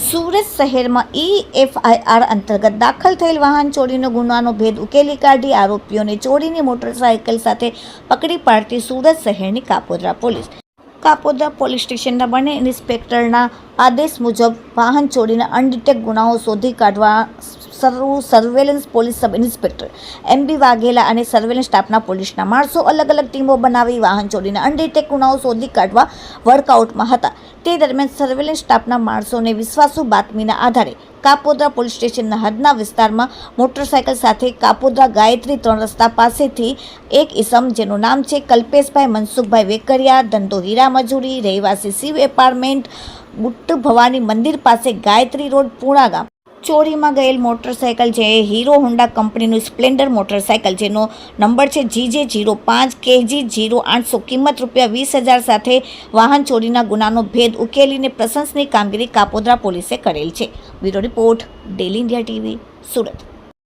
સુરત શહેરમાં ઈ એફઆઈઆર અંતર્ગત દાખલ થયેલ વાહન ચોરીનો ગુનાનો ભેદ ઉકેલી કાઢી આરોપીઓને ચોરીની મોટરસાયકલ સાથે પકડી પાડતી સુરત શહેરની કાપોદ્રા પોલીસ. કાપોદ્રા પોલીસ સ્ટેશનના બંને ઇન્સ્પેક્ટરના આદેશ મુજબ વાહન ચોરીના અનડિટેક ગુનાઓ શોધી કાઢવા surveillance police sub inspector M B Vaghela અને સર્વેલન્સ સ્ટાફના પોલીસના માણસો અલગ અલગ ટીમો બનાવી વાહન ચોરીના અનડિટેક ગુનાઓ શોધી કાઢવા વર્કઆઉટમાં હતા. તે દરમિયાન સર્વેલન્સ સ્ટાફના માણસોને વિશ્વાસુ બાતમીના આધારે કાપોદ્રા પોલીસ સ્ટેશનના હદના વિસ્તારમાં મોટરસાયકલ સાથે કાપોદ્રા ગાયત્રી ત્રણ રસ્તા પાસેથી એક ઇસમ જેનું નામ છે કલ્પેશભાઈ મનસુખભાઈ વેકરિયા ધંધો હીરા મજૂરી, રહેવાસી શિવ એપાર્ટમેન્ટ બુટ્ટ ભવાની મંદિર પાસે ગાયત્રી રોડ, પૂણા ગામ. ચોરીમાં ગયેલ મોટરસાયકલ જે હીરો હોન્ડા કંપનીનું સ્પ્લેન્ડર મોટરસાયકલ જેનો નંબર છે જીજે જીરો પાંચ, કેજી જીરો આઠસો. કિંમત રૂપિયા વીસ હજાર સાથે વાહન ચોરીના ગુનાનો ભેદ ઉકેલીને પ્રશંસની કામગીરી કાપોદ્રા પોલીસે કરેલ છે. Bureau report, daily India TV, Surat.